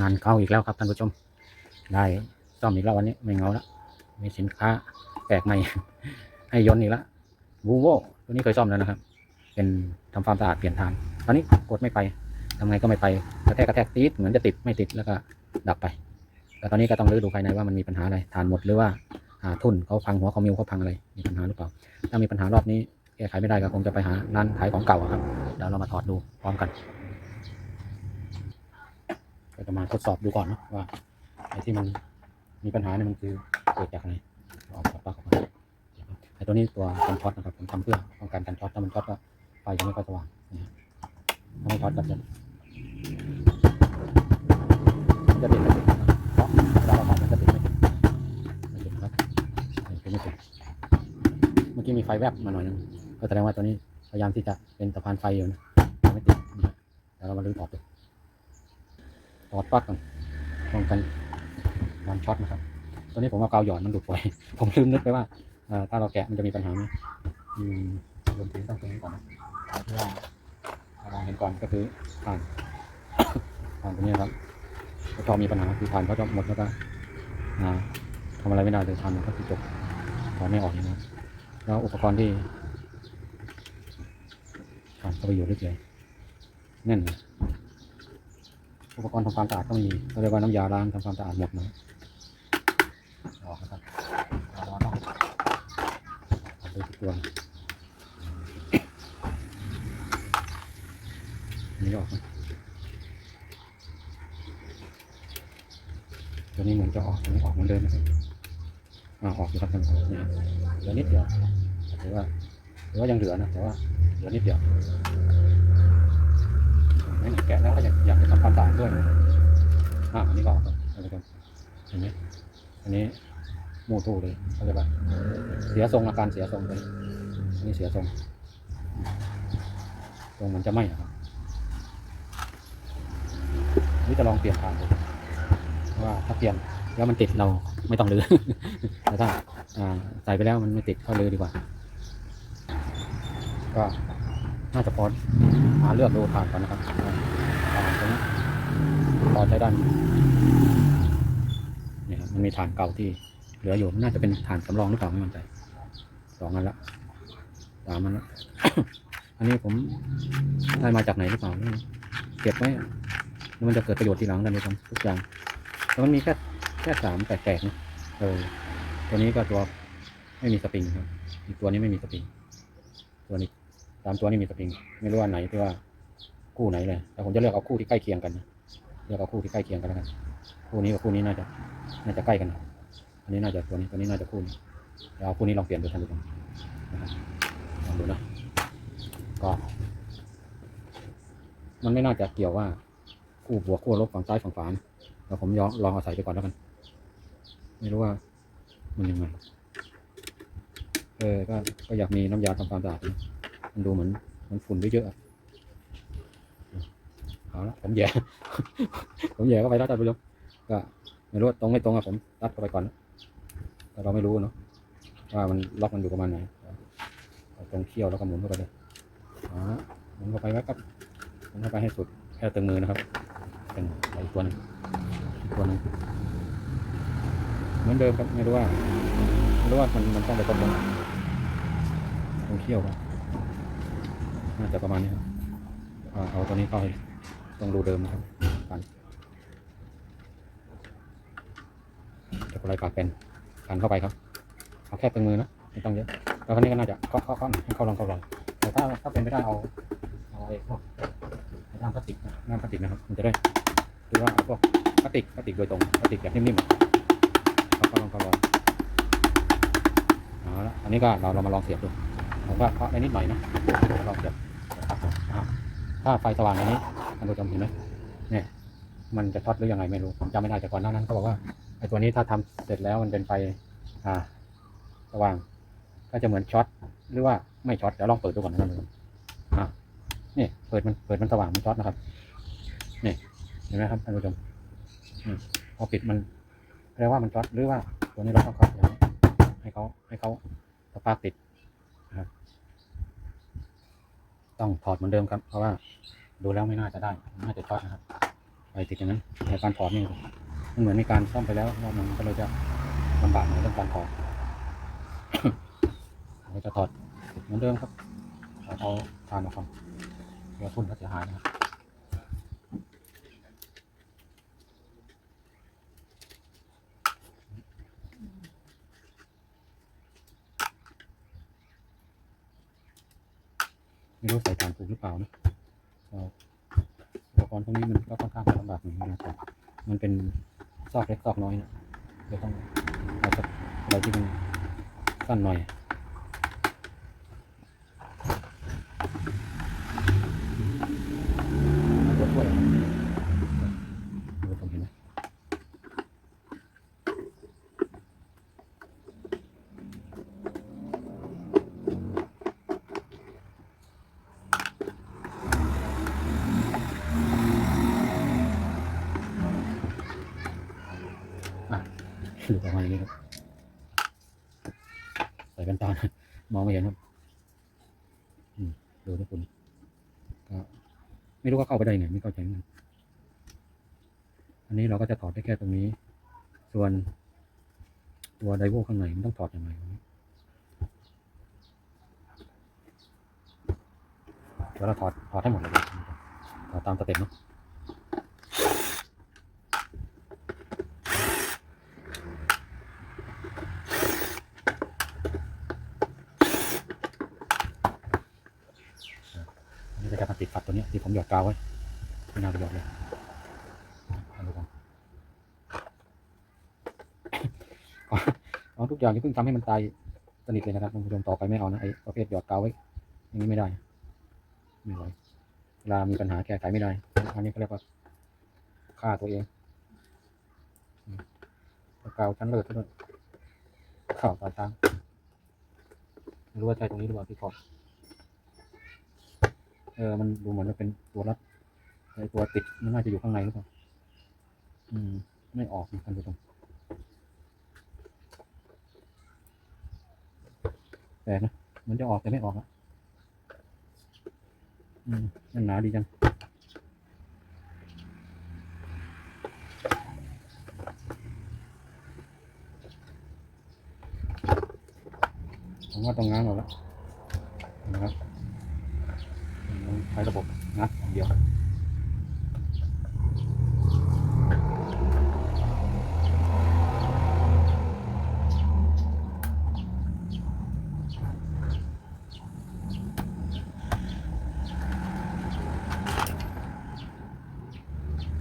งานเข้าอีกแล้วครับท่านผู้ชม ได้ซ่อมอีกแล้ววันนี้ไม่เงาแล้วมีสินค้าแปลกใหม่ ให้ยนต์อีกแล้วบูโวตัวนี้เคยซ่อมแล้วนะครับ เป็นทำความสะอาดเปลี่ยนทานตอนนี้กดไม่ไปทำไงก็ไม่ไปกระแทกกระแทกติดเหมือนจะติดไม่ติดแล้วก็ดับไปแต่ตอนนี้ก็ต้องรื้อดูภายในว่ามันมีปัญหาอะไรทานหมดหรือว่าอ่าทุ่นเขาพังหัวคอมมิวเขาพังอะไรมีปัญหาหรือเปล่า ถ้ามีปัญหารอบนี้แก้ไขไม่ได้ก็คงจะไปหาร้านขายของเก่าครับเดี๋ยวเรามาถอดดูพร้อมกัน ก็จะมาทดสอบดูก่อนเนะว่าไอ้ที่มันมีปัญหาเนี่ยมันคือเกิดจากอะไรเอาถอดปลั๊กออกมาไอ้ตัวนี้ตัวกันช็อตนะครับผมทำเพื่อป้องกันการช็อตถ้ามันช็อตก็ไฟจะไม่ค่อยสว่างนะฮะถ้าไม่ช็อตก็จะจะติดไม่ติดนะเพราะเวลาเราถอดมันจะติดไม่ติดไม่ติดครับนี่คือไม่ติดเมื่อกี้มีไฟแวบมาหน่อยนึงก็แสดงว่าตัวนี้พยายามที่จะเป็นสะพานไฟอยู่นะไม่ติดนะฮะเดี๋ยวเรามาลื้อถอดดู ถอดปลั๊กก่อนป้องกันการช็อตนะครับ ตัวนี้ผมเอากาวหย่อดมันดูดไว้ผมลืมนึกไปว่าถ้าเราแกะมันจะมีปัญหาไหมอืมรวมถึงต้องตรงนี้ก่อนเอาที่ว่าเราเห็นก่อนก็คือผ่านผ่านตรงนี้ครับก็ชอบมีปัญหาคือผ่านเขาจะหมดแล้วก็อ่าทำอะไรไม่ได้เลยทำก็คือจบถอนไม่ออกนะครับแล้วอุปกรณ์ที่ผ่านเข้าไปอยู่ลึกเลยแน่นเลย อุปกรณ์ทำความสะอาดก็มีเขาเรียกว่าน้ำยาล้างทำความสะอาดหมดนะออกนะครับเราต้องทำด้วยทุกตัวนี่ออกนตัวนี้เหมือนจะออกตัวนี้ออกเหมือนเดิมนะครับอ่าออกอยู่ครับท่านผู้ชมเหลือนิดเดียวถือว่าถือว่ายังเหลือนะแต่ว่าเหลือนิดเดียว ไม่แกะแล้วก็อยากอยากจะทำความสะอาดด้วยอะอันนี้ก็ออกแล้วท่านเห็นไหมอันนี้มูทูเลยเขาเรียกว่าเสียทรงอาการเสียทรงเลยอันนี้เสียทรงทรงมันจะไหม้ครับนี่จะลองเปลี่ยนทางดูว่าถ้าเปลี่ยนแล้วมันติดเราไม่ต้องรื้อแต่ถ้าใส่ไปแล้วมันไม่ติดก็รื้อดีกว่า ก็น่าจะพอหาเลือกดูผ่านก่อนนะครับ พอใช้ได้นี่ครับมันมีฐานเก่าที่เหลืออยู่น่าจะเป็นฐานสำรองหรือเปล่าไม่มั่นใจสองอันละสามอันละอันนี้ผมได้มาจากไหนหรือเปล่าเก็บไว้แล้วมันจะเกิดประโยชน์ทีหลังกันเลยทั้งทุกอย่างแต่มันมีแค่แค่สามแปลกๆนะเออตัวนี้ก็ตัวไม่มีสปริงครับ อีกตัวนี้ไม่มีสปริง ตัวนี้ตามตัวนี้มีสปริง ไม่รู้ว่าไหนที่ว่าคู่ไหนเลยแต่ผมจะเลือกเอาคู่ที่ใกล้เคียงกันนะ ลือกเอาคู่ที่ใกล้เคียงกันแล้วกันคู่นี้กับคู่นี้น่าจะน่าจะใกล้กันอันนี้น่าจะตัวนี้ตัวนี้น่าจะคู่นี้เดี๋ยวเอาคู่นี้ลองเปลี่ยนดูท่านผู้ชมนะครับลองดูนะก็ มันไม่น่าจะเกี่ยวว่าคู่บวกคู่ลบฝั่งซ้ายฝั่งขวานะเดี๋ยวผมยองลองเอาใส่ไปก่อนแล้วกัน ไม่รู้ว่ามันยังไงเออก็ก็อยากมีน้ำยาทำความสะอาดมันดูเหมือนมันฝุ่นเยอะๆอะ เอาละผมแย่ ผมแย่เข้าไปแล้วท่านผู้ชมก็ไม่รู้ว่าตรงไม่ตรงอะผมตัดเข้าไปก่อนแต่เราไม่รู้เนาะว่ามันล็อกมันอยู่ประมาณไหนตรงเขี้ยวแล้วก็หมุนเข้าไปเลยอ๋อหมุนเข้าไปไว้ครับหมุนเข้าไปให้สุดแค่ตึงมือนะครับเป็นอีกตัวหนึงตัวหนึงเหมือนเดิมครับไม่รู้ว่าไม่รู้ว่ามันมันต้องไปตรงตรงไหนตรงเขี้ยวครับน่าจะประมาณนี้ครับอ่าเอาตัวนี้เข้าให้ ตรงรูเดิมครับกันจะกดลายปากเป็นกันเข้าไปครับเอาแค่ตึงมือนะไม่ต้องเยอะแล้วคราวนี้ก็น่าจะเคาะเคาะเคาะเข้าลองเข้าลองแต่ถ้าถ้าเป็นไม่ได้เอาเอาไอ้พวกน้ำพลาสติกน้ำพลาสติกนะครับ มันจะได้คือว่าพวกพลาสติกพลาสติกโดยตรงพลาสติกแบบนิ่มๆเข้าเข้าลองเข้าลองเอาละอันนี้ก็เราเรามาลองเสียบดูผมว่าเคาะได้นิดหน่อยนะลองเสียบถ้าไฟสว่างอย่างนี้านผู้ชมเห็นไหมเนี่ยมันจะช็อตหรือยังไงไม่รู้ผมจำไม่ได้แต่ก่อนหน้านั้นเขาบอกว่าไอ้ตัวนี้ถ้าทำเสร็จแล้วมันเป็นไฟอ่าสว่าง ก็จะเหมือนช็อตหรือว่าไม่ช็อตเดี๋ยวลองเปิดดูก่อนนะท่านผู้ชมอ่านี่เปิดมันเปิดมันสว่างมันช็อตนะครับนี่เห็นไหมครับท่านผู้ชมพอปิดมันแปลว่ามันช็อตหรือว่าตัวนี้เราต้องเคาะอย่าให้เขาให้เขาสปาร์กติดต้องถอดเหมือนเดิมครับ เพราะว่า ดูแล้วไม่น่าจะได้ น่าจะช็อตนะครับไปติดอย่างนั้นแต่การถอดนี่มันเหมือนมีการซ่อมไปแล้วรอบหนึงก็เลยจะลำบากในเรื่องการถอดเราจะถอดเหมือนเดิมครับเอาทานออกก่อนเดี๋ยวทุ่นก็เสียหายนะครับไม่รู้ใส่ฐานถูกหรือเปล่านะ อุปกรณ์พวกนี้มันก็ค่อนข้างลำบากหน่อยนะครับมันเป็นซอกเล็กซอกน้อยนะเราต้องเอาสักอะไรที่มันสั้นหน่อย ดูประมาณนี้ครับใส่แว่นตาหน่อยมองไม่เห็นครับดูทุกคนก็ไม่รู้ว่าเข้าไปได้ไงไม่เข้าใจเหมือนกันอันนี้เราก็จะถอดได้แค่ตรงนี้ ส่วน ตัวไดโวข้างในมันต้องถอดยังไงเนี่ยเดี๋ยวเราถอดถอดให้หมดเลยครับถอดตามสเต็ปเนาะอันนี้ก็จะมาติดฝัดตัวเนี้ย ที่ผมหยอดกาวไว้ไม่น่าไปหยอดเลยเอาทุกอย่างที่เพิ่งทำให้มันตายสนิทเลยนะครับคุณผู้ชมต่อไปไม่เอานะไอ้ประเภทหยอดกาวไว้อย่างนี้ไม่ได้ไม่ไหวเวลามีปัญหาแก้ไขไม่ได้อันนี้เขาเรียกว่าฆ่าตัวเองอืมแล้วกาวชั้นเลิศด้วยข่าวตาช้างไม่รู้ว่าใช่ตรงนี้หรือเปล่าที่ขอบ เออ มันดูเหมือนจะเป็นตัวรับไอตัวติดมันน่าจะอยู่ข้างในหรือเปล่า อืม ไม่ออกนะท่านผู้ชมแต่นะ มันจะออกแต่ไม่ออกอะ อืมมันหนาดีจัง ผมว่าต้องง้างเอาละนะครับต้องใช้ระบบงัดอย่างเดียว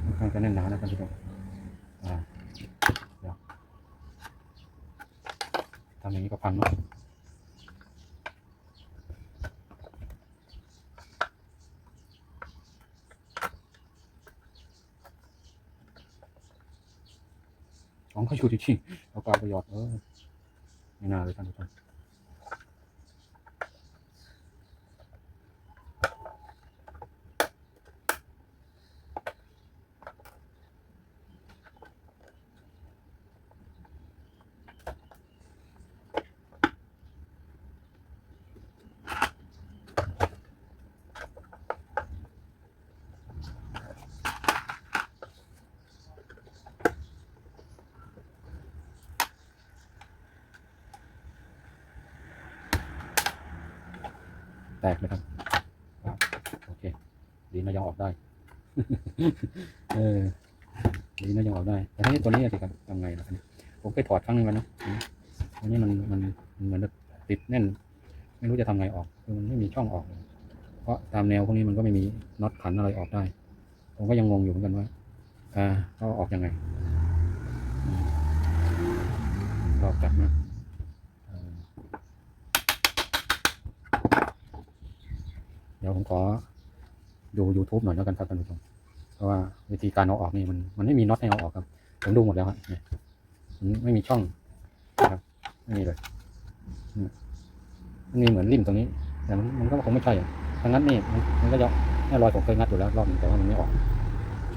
ค่อนข้างจะแน่นหนานะท่านผู้ชมอ่าเดี๋ยวทำอย่างนี้ก็พังเนาะ อ๋อเขาอยู่จริงๆเอากาวประหยอดเออไม่น่าเลยท่านผู้ชมแตกเลยครับครับโอเค ดีนะยังออกได้ เออ ดีนะยังออกได้ แต่ทีนี้ตัวนี้สิครับทำไงล่ะครับผมเคยถอดครั้งหนึงแล้วนะอันนี้มันมันมันเหมือนติดแน่น ไม่รู้จะทำไงออกคือมันไม่มีช่องออก เพราะตามแนวพวกนี้มันก็ไม่มีน็อตขันอะไรออกได้ ผมก็ยังงงอยู่เหมือนกันว่า อ่าเขาออกยังไงอืมก็กลับมาเอ่อเดี๋ยวผมขอ ดู YouTube หน่อยแล้วกันครับท่านผู้ชม เพราะว่าวิธีการเอาออกนี่มันมันไม่มีน็อตให้เอาออกครับ ผมดูหมดแล้วครับมันไม่มีช่องนะครับไม่มีเลยมันมีเหมือนริมตรงนี้ แต่มันมันก็คงไม่ใช่ถ้างั้นนี่มันก็จะแน่รอยผมเคยงัดอยู่แล้วรอบนึงแต่ว่ามันไม่ออก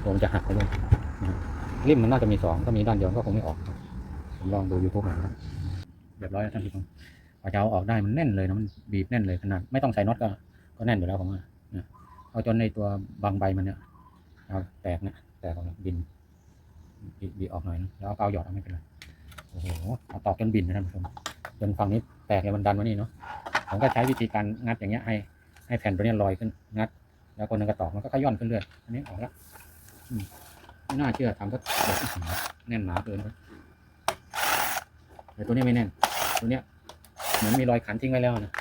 ตัวมันจะหักไปเลยริมมันน่าจะมีสองถ้ามีด้านเดียวก็คงไม่ออกผมลองดู YouTube หน่อยนะครับเรียบร้อยแล้วท่านผู้ชมพอจะเอาออกได้มันแน่นเลยนะมันบีบแน่นเลยขนาดไม่ต้องใส่น็อตก็ก็แน่นอยู่แล้วผมว่า เอาจนในตัวบางใบมันเนี่ยเอาแตกนะแตกออกบินบิบิออกหน่อยนะแล้วเอาหยอดเอาไม่เป็นไรโอ้โหเอาตอกจนบินนะท่านผู้ชมจนฝั่งนี้แตกเลยมันดันมานี่เนาะผมก็ใช้วิธีการงัดอย่างเงี้ยให้ให้แผ่นตัวนี้ลอยขึ้นงัด แล้วคนนึงก็ตอกมันก็ขย่อนขึ้นเรื่อยอันนี้ออกแล้วไม่น่าเชื่อทำก็แบบแน่นหนาเกินไปแต่ตัวนี้ไม่แน่น ตัวเนี้ยเหมือนมีรอยขันทิ้งไว้แล้วนะ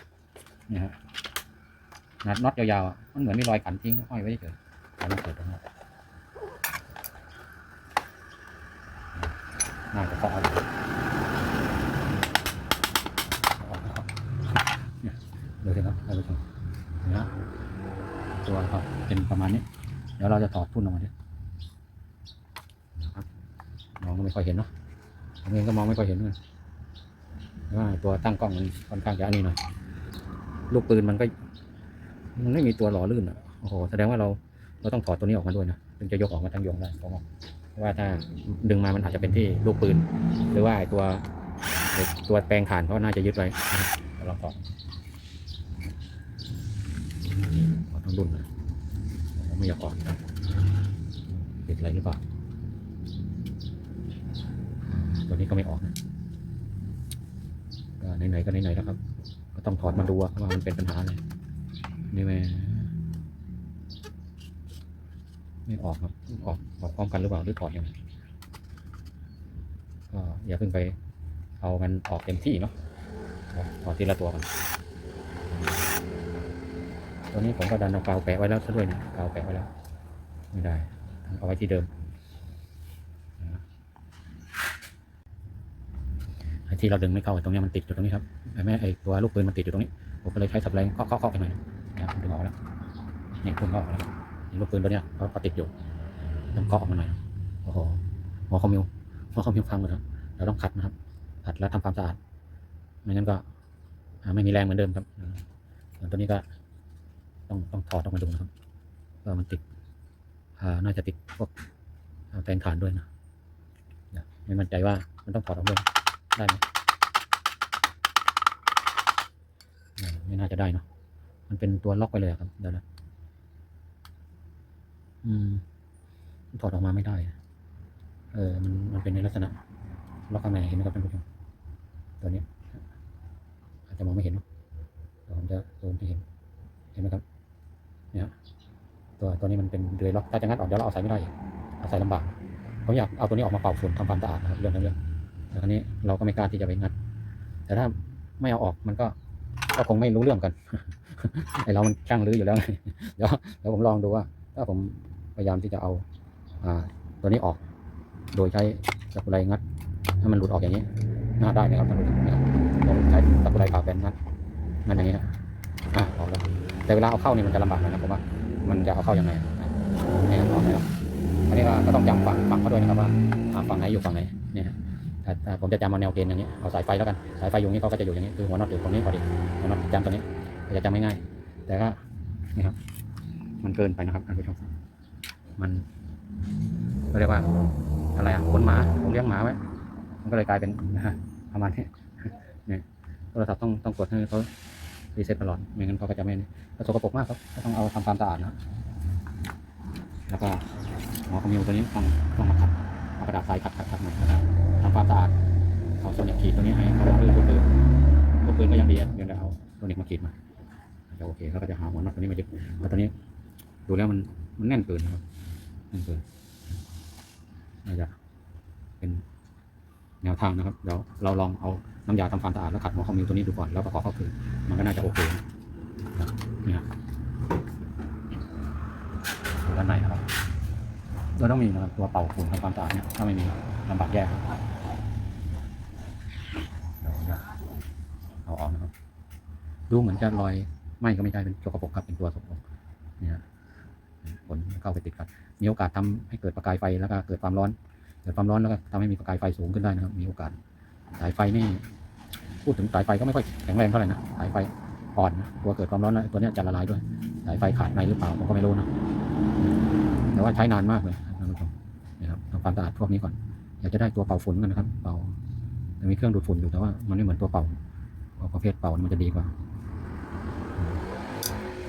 นี่ฮะ นัดน็อตยาวๆมันเหมือนมีรอยขันทิ้งห้อยไว้เฉยๆแล้วมันเกิดตรงนี้น่าจะเคาะเอาอยู่เอาออกเอาออกเนี่ยดูสิครับท่านผู้ชมนะตัวเขาเป็นประมาณนี้ เดี๋ยวเราจะถอดพุ่นออกมาดินะครับมองก็ไม่ค่อยเห็นเนาะผมเองก็มองไม่ค่อยเห็นเหมือนะว่าตัวตั้งกล้องมันค่อนข้างจะอันนี้หน่อยลูกปืนมันก็ มันไม่มีตัวหล่อลื่นอะโอ้โหแสดงว่าเราเราต้องถอดตัวนี้ออกมาด้วยนะถึงจะยกออกมาทั้งยวงได้เพราะว่าถ้าดึงมามันอาจจะเป็นที่ลูกปืน หรือว่าไอตัวตัวแปลงฐานเขาน่าจะยึดไว้นะครับเดี๋ยวลองถอดถอดทั้งรุ่นนะไม่อยากถอดนะติดอะไรหรือเปล่าตัวนี้ก็ไม่ออกนะก็ไหนๆก็ไหนๆแล้วครับ ก็ต้องถอดมาดูว่ามันเป็นปัญหาอะไร นี่แม่ไม่ออกครับออกออกพร้อมกันหรือเปล่าหรือถอดยังไงก็อย่าเพิ่งไปเอามันออกเต็มที่เนาะถอดทีละตัวกันตัวนี้ผมก็ดันเอากาวแปะไว้แล้วซะด้วยนะกาวแปะไว้แล้ว ไม่ได้เอาไว้ที่เดิมไอ้ที่เราดึงไม่เข้าตรงนี้มันติดอยู่ตรงนี้ครับไอ้แม่ไอ้ตัวลูกปืนมันติดอยู่ตรงนี้ผมก็เลยใช้สับแรงเคาะเคาะเคาไปหน่อย ครับดึงออกแล้วนี่พุ่งเข้าออกแล้วนี่ลูกปืนตัวเนี้ยเขาเขาติดอยู่ต้องเคาะออกมาหน่อยโอ้โหหัวคอมมิวหัวคอมมิวพังหมดครับเราต้องขัดนะครับขัดแล้วทำความสะอาดไม่งั้นก็ไม่มีแรงเหมือนเดิมครับส่วนตัวนี้ก็ต้องต้องถอดออกมาดูนะครับว่ามันติดอ่าน่าจะติดพวกแปลงฐานด้วยนะนะไม่มั่นใจว่ามันต้องถอดออกด้วยได้ไหมไม่น่าจะได้เนาะ มันเป็นตัวล็อกไปเลยครับ เดี๋ยวนะอืมถอดออกมาไม่ได้ เออ มันมันเป็นในลักษณะล็อกข้างในเห็นไหมครับท่านผู้ชมตัวนี้อาจจะมองไม่เห็นผมจะซูมให้เห็น เห็นไหมครับ เนี่ยตัวตัวนี้มันเป็นเดือยล็อกถ้าจะงัดออกเดี๋ยวเราเอาใส่ไม่ได้อีกเอาใส่ลำบากผมอยากเอาตัวนี้ออกมาเป่าฝุ่นทำความสะอาดนะครับเรื่องนั้นเรื่องแต่คราวนี้เราก็ไม่กล้าที่จะไปงัด แต่ถ้าไม่เอาออกมันก็ ก็คงไม่รู้เรื่องกันไอเรามันช่างรื้ออยู่แล้วเดี๋ยวเดี๋ยวผมลองดูว่า ถ้าผมพยายามที่จะเอาอ่าตัวนี้ออก โดยใช้ตะกุไรงัดให้มันหลุดออกอย่างนี้น่าได้ไหมครับท่านผู้ชมผมใช้ตะกุไรผ่าแบนงัดงัดอย่างนี้นะอะออกแล้วแต่เวลาเอาเข้านี่มันจะลำบากหนะผมว่ามันจะเอาเข้ายังไงนี่ออกแล้วอันนี้ก็ต้องจำฝั่งฝั่งเขาด้วยนะครับว่าฝั่งไหนอยู่ฝั่งไหนเนี่ย ผมจะจำเอาแนวเกณฑ์อย่างนี้เอาสายไฟแล้วกันสายไฟอยู่นี้เขาก็จะอยู่อย่างนี้คือหัวน็อตอยู่ตรงนี้พอดีหัวน็อตจำตัวนี้จะจำง่ายๆแต่ก็นี่ครับมันเกินไปนะครับท่านผู้ชมมันเรียกว่าอะไรอะขนหมาผมเลี้ยงหมาไว้มันก็เลยกลายเป็นประมาณนี้เนี่ยโทรศัพท์ต้องต้องกดให้เขารีเซ็ตตลอดไม่งั้นเขาก็จะไม่ก็สกปรกมากครับก็ต้องเอาทำความสะอาดนะแล้วก็หัวคอมิวตัวนี้ต้องต้องมาขัดเอากระดาษทรายขัดขัดขัดหน่อยนะครับ ความสะอาดเอาโซนิกขีดตัวนี้ให้เขาลื่นลื่นลื่นกปืนก็ยังดีอะเดี๋ยวเราเอาโซนิกมาขีดมาจะโอเคแล้วก็จะหาหัวน็อตตัวนี้มายึดแล้วตัวนี้ ดูแล้วมันมันแน่นเกินนะครับแน่นเกินน่าจะเป็นแนวทางนะครับเดี๋ยวเราลองเอาน้ำยาทำความสะอาดแล้วขัดหัวคอมมิวตัวนี้ดูก่อนแล้วประกอบเข้าคืนมันก็น่าจะโอเคนะครับดูด้านในนะครับเราต้องมีนะครับตัวเป่าฝุ่นทำความสะอาดเนี่ยถ้าไม่มีลำบากแย่ครับเดี๋ยวผมจะเออกนะครับดูเหมือนจะรอยไหม้ก็ไม่ใช่เป็นสกระปกครับเป็นตัวสกปรกเนี่ยฮะผลเข้าไปติดกันมีโอกาสทำให้เกิดประกายไฟแล้วก็เกิดความร้อน เกิดความร้อนแล้วก็ทำให้มีประกายไฟสูงขึ้นได้นะครับ มีโอกาสสายไฟนี่พูดถึงสายไฟก็ไม่ค่อยแข็งแรงเท่าไหร่นะสายไฟอ่อนตัวเกิดความร้อนแล้วตัวนี้จะละลายด้วยสายไฟขาดในหรือเปล่าผมก็ไม่รู้นะแต่ว่าใช้นานมากเลยท่านผู้ชมนะครับทำความสะอาดพวกนี้ก่อนอยากจะได้ตัวเป่าฝุ่นกันนะครับเป่ามีเครื่องดูดฝุ่นอยู่แต่ว่ามันไม่เหมือนตัวเป่า ประเภทเป่านี่มันจะดีกว่า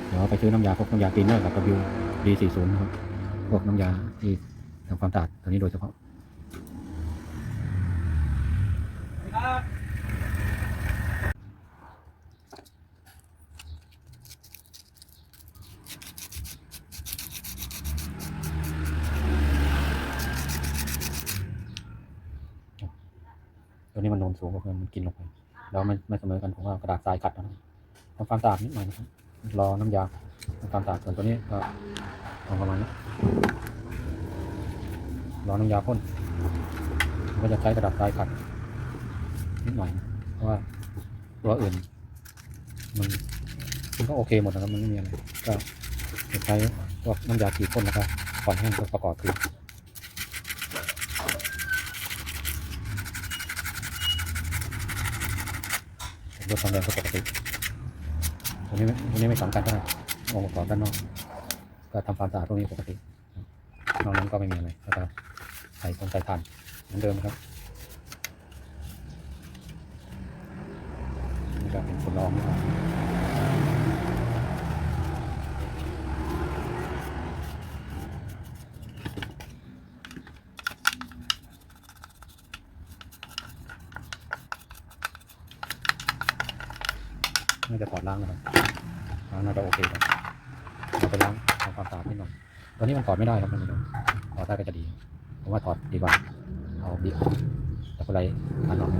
เดี๋ยวไปซื้อน้ำยาพวกน้ำยาตีนเนอร์กับ W D40 นะครับ พวกน้ำยาที่ทำความสะอาดตัวนี้โดยเฉพาะ ตัวนี้มันโนนสูงกว่าเพื่อนมันกินลงไป แล้วไม่ไม่เสมอกันผมว่ากระดาษทรายกัดนะทำความสะอาดนิดหน่อยนะครับรอน้ำยาทำความสะอาดส่วนตัวนี้ก็เอาประมาณนี้รอน้ำยาพ่นก็จะใช้กระดาษทรายขัดนิดหน่อยนะเพราะว่าตัวอื่น มันมันก็โอเคหมดนะครับมันไม่มีอะไรก็ใช้พวกน้ำยาขีดพ่นแล้วก็ก่อนแห้งก็ประกอบคือ รถ ความแรงก็ปกติตรงนี้ตรงนี้ไม่สำคัญเท่าไหร่องค์ประกอบด้านนอก ก็ทำความสะอาดตรงนี้ปกตินอกนั้นก็ไม่มีอะไรแล้วก็ใส่คนใส่ถ่านเหมือนเดิมครับนี่ก็เป็นคนรองนะครับ น่าจะถอดล้างนะครับล้างน่าจะโอเคครับเราไปล้างทำความสะอาดนิดหน่อยตอนนี้มันถอดไม่ได้ครับท่านผู้ชมถอดได้ก็จะดีผมว่าถอดดีกว่าเอาดีกว่าแต่ก็ไรอันหน่อย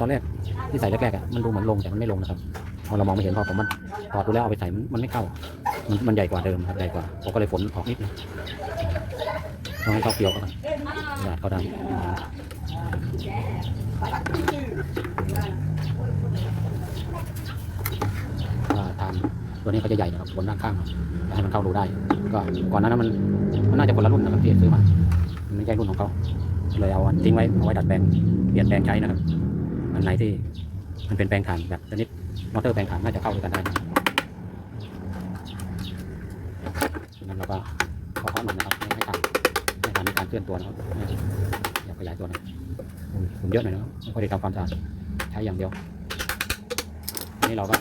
ตอนแรกที่ใส่แรกๆอะมันดูเหมือนลงแต่มันไม่ลงนะครับพอเรามองไม่เห็นพอผมมันถอดดูแล้วเอาไปใส่มันไม่เข้า มันมันใหญ่กว่าเดิมครับใหญ่กว่าผมก็เลยฝนออกนิดนึงลองให้เขาเกลียวก่อนอยากเขาด้อ่าทานตัวนี้เขาจะใหญ่นะครับบนด้านข้างให้มันเข้ารูได้ ก็ก่อนหนานั้นมันมันน่าจะคนละรุ่นนะครับที่ซื้อมามันไม่ใช่รุ่นของเขาเลยเอาทิ้งไว้เอาไว้ดัดแปลงเปลี่ยนแปลงใช้นะครับ อันไหนที่มันเป็นแปลงถ่านแบบชนิดมอเตอร์แปลงถ่านน่าจะเข้าด้วยกันได้นั้นเราก็ขอข้อหน่อยนะครับให้ถ่านให้ถ่านมีการเคลื่อนตัวนะครับไม่าขยายตัวหนะผมเยอะหน่อยนะครับไม่ค่อยได้ทำความสะอาดใช้อย่างเดียวอันนี้เราก็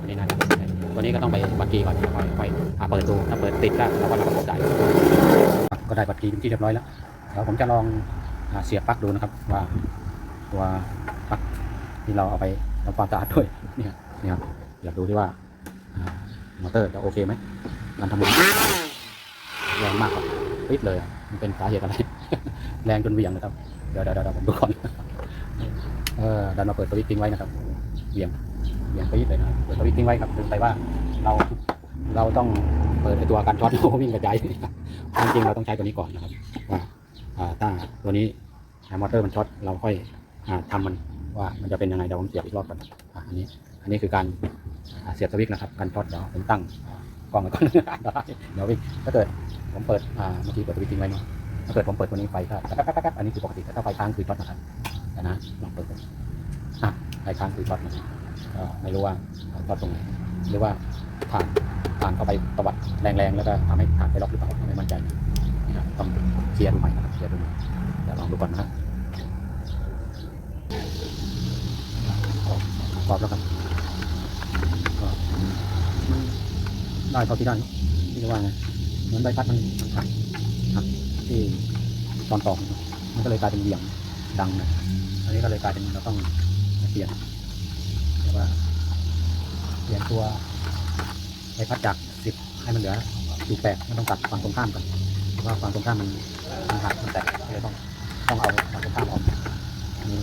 อันนี้น่าจะเป็นตัวนี้ก็ต้องไปบัตรกีก่อนค่อยค่อยเปิดดูถ้าเปิดติดก็เราก็มาประกอบได้ก็ได้บัตรกีที่เรียบร้อยแล้วเดี๋ยวผมจะลองเสียบปลั๊กดูนะครับว่า ตัวปลั๊กที่เราเอาไปทำความสะอาดด้วยเนี่ยเนี่ยครับอยากดูที่ว่าอ่ามอเตอร์จะโอเคไหมการทำงานแรงมากครับปิดเลยมันเป็นสาเหตุอะไร แรงจนเวียงนะครับเดี๋ยวเดี๋ยวเดี๋ยวผมดูก่อนเออดันมาเปิดสวิตช์ทิ้งไว้นะครับเวียงเวียงปิดเลยนะเปิดสวิตช์ทิ้งไว้ครับลืมไปว่าเราเราต้องเปิดตัวการช็อตวิ่งกระจายความจริงเราต้องใช้ตัวนี้ก่อนนะครับว่าอ่าถ้าตัวนี้มอเตอร์มันช็อตเราค่อย อ่าทำมันว่ามันจะเป็นยังไงเดี๋ยวผมเสียบอีกรอบก่อนอันนี้ อันนี้คือการเสียบสวิตช์นะครับ การช็อตเดี๋ยวผมตั้งกล้องไว้ก่อนเดี๋ยววิ่งถ้าเกิดผมเปิดเมื่อกี้เปิดสวิตช์ทิ้งไว้เนาะถ้าเกิดผมเปิดตัวนี้ไฟก็อันนี้คือปกติถ้าไฟค้างคือช็อตนะครับนะลองเปิดอะไฟค้างคือช็อตนะครับไม่รู้ว่าช็อตตรงไหนหรือว่าผ่านผ่านเข้าไปตวัดแรงๆแล้วก็ทำให้ผ่านไปล็อกหรือเปล่าไม่มั่นใจนะครับต้องเคลียร์ดูใหม่นะครับเคลียร์ดูใหม่เดี๋ยวลองดูก่อนนะครับ ตอบแล้วครับก็มันได้เท่าที่ได้นะที่จะว่าไงเหมือนใบพัดมันมันขาดครับที่ตอนตอกมันก็เลยกลายเป็นเหวี่ยงดังนะอันนี้ก็เลยกลายเป็นเราต้องเปลี่ยนเรียกว่าเปลี่ยนตัวใบพัดจากสิบให้มันเหลืออยู่แปดมันต้องตัดฝั่งตรงข้ามกันเพราะว่าฝั่งตรงข้ามมันมันหักมันแตกเลยต้องต้องเอาฝั่งตรงข้ามออกอันนี้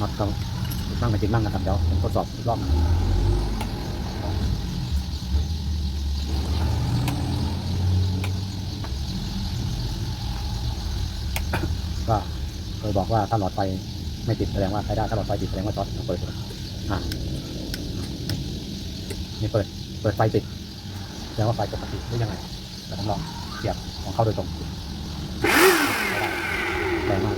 น็อตก็ติด บ้างไม่ติดบ้างนะครับเดี๋ยวผมทดสอบอีกรอบก็เคยบอกว่าถ้าหลอดไฟไม่ติดแสดงว่าใช้ได้ถ้าหลอดไฟติดแสดงว่าช็อตเปิดดูอ่านี่เปิด เปิดไฟติดแสดงว่าไฟปกติหรือยังไงเราต้องลองเสียบของเข้าโดยตรงไม่ได้แรงมาก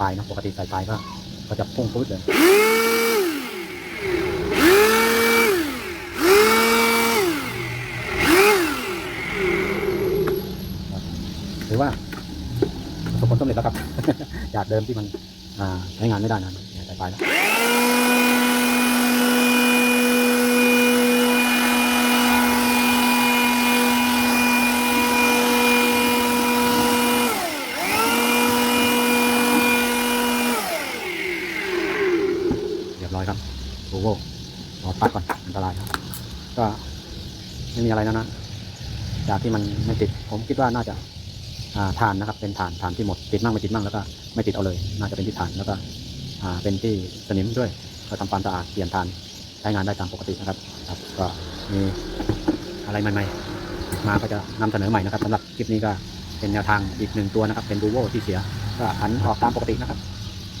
อันนี้ยังไม่ใส่ปลายนะปกติสายปลายก็ก็จะพุ่งพุดเลยหรือว่าประสบผลสำเร็จแล้วครับ จากเดิมที่มันใช้งานไม่ได้นะสายปลายแล้ว เรียบร้อยครับโอ้โห รอตัดก่อนอันตรายครับ ก็ไม่มีอะไรแล้วนะจากที่มันไม่ติด ผมคิดว่าน่าจะฐานนะครับ เป็นฐานฐานที่หมดติดมั่งไม่ติดมั่งแล้วก็ไม่ติดเอาเลย น่าจะเป็นที่ฐานแล้วก็เป็นที่สนิมด้วยก็ทำความสะอาดเปลี่ยนฐานใช้งานได้ตามปกตินะครับครับ ก็มีอะไรใหม่ๆมาก็จะนำเสนอใหม่นะครับสำหรับคลิปนี้ก็เป็นแนวทางอีกหนึ่งตัวนะครับ เป็นบูโวที่เสียก็หันออกตามปกตินะครับ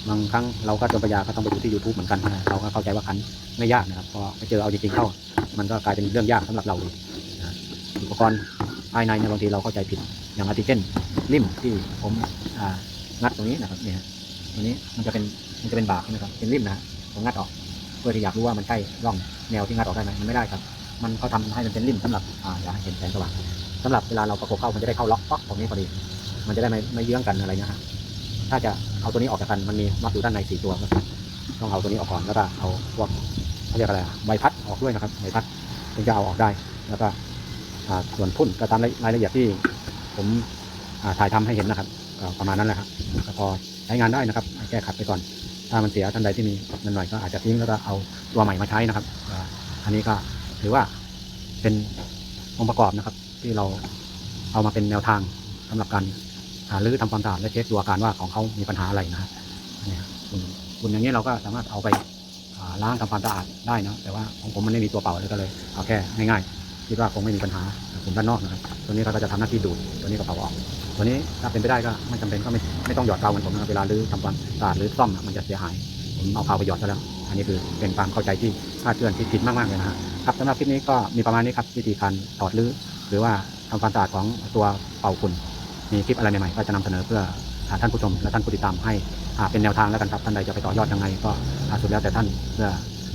บางครั้งเราก็จนปัญญาก็ต้องไปดูที่ YouTube เหมือนกันนะเราก็เข้าใจว่าคันไม่ยากนะครับพอไปเจอเอาจริงๆเข้า มันก็กลายเป็นเรื่องยากสำหรับเราเลยอุปกรณ์ภายในเนี่ยบางทีเราเข้าใจผิดอย่างอาร์ติเจนริมที่ผมงัดตรงนี้นะครับเนี่ยตรงนี้มันจะเป็นมันจะเป็นบากใช่ไหมครับเป็นริมนะผมงัดออก เพื่อที่อยากรู้ว่ามันใช่ร่องแนวที่งัดออกได้ไหมมันไม่ได้ครับ มันเขาทำให้มันเป็นริมสำหรับอ่าอยากให้เห็นแสงสว่างสำหรับเวลาเราประกบเข้ามันจะได้เข้าล็อกป๊อกตรงนี้พอดี มันจะได้ไม่ไม่เยื้องกันอะไรนะฮะ ถ้าจะเอาตัวนี้ออกจากกันมันมีน็อตอยู่ด้านในสี่ตัวก็ต้องเอาตัวนี้ออกก่อนแล้วก็เอาพวกเขาเรียกอะไรใบพัดออกด้วยนะครับใบพัดถึงจะเอาออกได้แล้วก็ส่วนทุ่นก็ตามรายละเอียดที่ผมถ่ายทำให้เห็นนะครับประมาณนั้นแหละครับพอใช้งานได้นะครับ แก้ขัดไปก่อน ถ้ามันเสียท่านใดที่มีเงินหน่อยก็อาจจะทิ้งแล้วก็เอาตัวใหม่มาใช้นะครับ อันนี้ก็ถือว่าเป็นองค์ประกอบนะครับ ที่เราเอามาเป็นแนวทางสำหรับการ รื้อทำความสะอาดและเช็คดูอาการว่าของเขามีปัญหาอะไรนะฮะอันนี้ครับฝุ่นฝุ่นอย่างนี้เราก็สามารถเอาไปล้างทำความสะอาดได้นะแต่ว่าของผมมันไม่มีตัวเป่าเลยก็เลยเอาแค่ง่ายๆคิดว่าคงไม่มีปัญหาฝุ่นด้านนอกนะครับตัวนี้เราก็จะทำหน้าที่ดูดตัวนี้ก็เป่าออกตัวนี้ถ้าเป็นไปได้ก็ไม่จำเป็นก็ไม่ไม่ต้องหยอดกาวเหมือนผมนะเวลารื้อทำความสะอาดหรือซ่อมมันจะเสียหายผมเอากาวไปหยอดซะแล้ว อันนี้คือเป็นความเข้าใจที่คาดเคลื่อนที่ผิดมากๆเลยนะฮะครับสำหรับคลิปนี้ก็มีประมาณนี้ครับวิธีการถอดรื้อหรือว่าทำความสะอาดของตัวเป่าฝุ่น มีคลิปอะไรใหม่ๆก็จะนำเสนอเพื่อท่านผู้ชมและท่านผู้ติดตามให้เป็นแนวทางแล้วกันครับท่านใดจะไปต่อยอดยังไงก็สุดแล้วแต่ท่านเพื่อ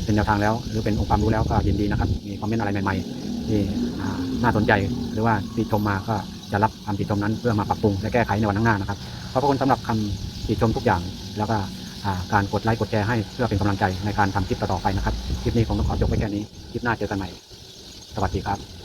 เป็นแนวทางแล้ว หรือเป็นองค์ความรู้แล้วก็ยินดีนะครับ มีคอมเมนต์อะไรใหม่ๆ ที่น่าสนใจหรือว่าติชมมาก็จะรับคำติชมนั้นเพื่อมาปรับปรุงและแก้ไขในวันข้างหน้านะครับขอบพระคุณสำหรับคำติชมทุกอย่าง แล้วก็การกดไลค์กดแชร์ให้เพื่อเป็นกำลังใจในการทำคลิปต่อๆไปนะครับคลิปนี้ผมต้องขอจบไว้แค่นี้คลิปหน้าเจอกันใหม่ สวัสดีครับ